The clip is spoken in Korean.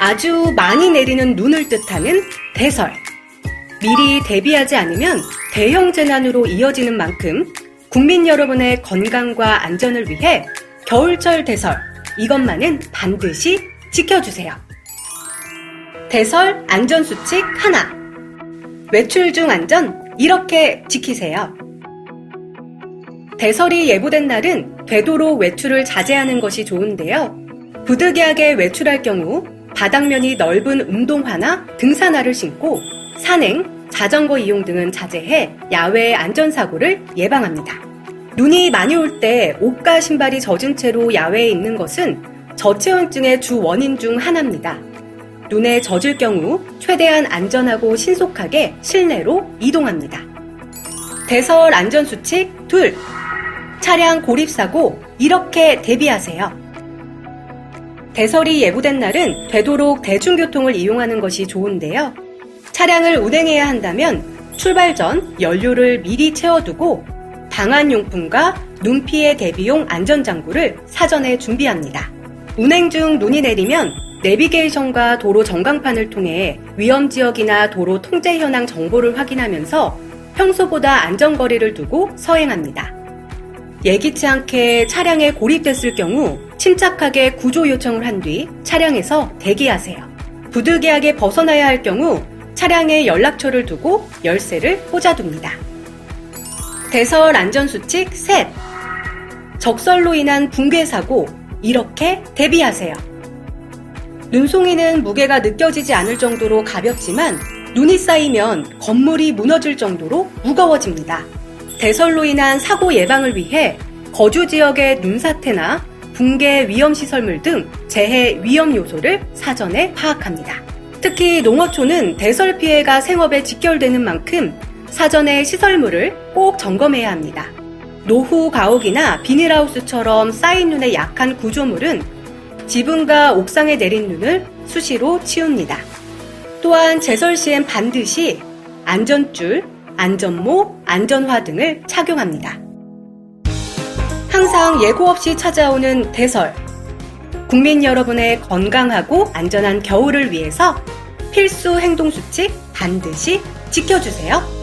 아주 많이 내리는 눈을 뜻하는 대설. 미리 대비하지 않으면 대형 재난으로 이어지는 만큼 국민 여러분의 건강과 안전을 위해 겨울철 대설 이것만은 반드시 지켜주세요. 대설 안전수칙 하나. 외출 중 안전 이렇게 지키세요. 대설이 예보된 날은 되도록 외출을 자제하는 것이 좋은데요. 부득이하게 외출할 경우 바닥면이 넓은 운동화나 등산화를 신고 산행, 자전거 이용 등은 자제해 야외 안전사고를 예방합니다. 눈이 많이 올 때 옷과 신발이 젖은 채로 야외에 있는 것은 저체온증의 주 원인 중 하나입니다. 눈에 젖을 경우 최대한 안전하고 신속하게 실내로 이동합니다. 대설 안전수칙 둘. 차량 고립사고 이렇게 대비하세요. 대설이 예보된 날은 되도록 대중교통을 이용하는 것이 좋은데요. 차량을 운행해야 한다면 출발 전 연료를 미리 채워두고 방한용품과 눈 피해 대비용 안전장구를 사전에 준비합니다. 운행 중 눈이 내리면 내비게이션과 도로 전광판을 통해 위험 지역이나 도로 통제 현황 정보를 확인하면서 평소보다 안전거리를 두고 서행합니다. 예기치 않게 차량에 고립됐을 경우 침착하게 구조 요청을 한 뒤 차량에서 대기하세요. 부득이하게 벗어나야 할 경우 차량에 연락처를 두고 열쇠를 꽂아둡니다. 대설 안전수칙 셋. 적설로 인한 붕괴 사고 이렇게 대비하세요. 눈송이는 무게가 느껴지지 않을 정도로 가볍지만 눈이 쌓이면 건물이 무너질 정도로 무거워집니다. 대설로 인한 사고 예방을 위해 거주 지역의 눈사태나 붕괴 위험 시설물 등 재해 위험 요소를 사전에 파악합니다. 특히 농어촌은 대설 피해가 생업에 직결되는 만큼 사전에 시설물을 꼭 점검해야 합니다. 노후 가옥이나 비닐하우스처럼 쌓인 눈의 약한 구조물은 지붕과 옥상에 내린 눈을 수시로 치웁니다. 또한 제설 시엔 반드시 안전줄, 안전모, 안전화 등을 착용합니다. 항상 예고 없이 찾아오는 대설. 국민 여러분의 건강하고 안전한 겨울을 위해서 필수 행동 수칙 반드시 지켜주세요.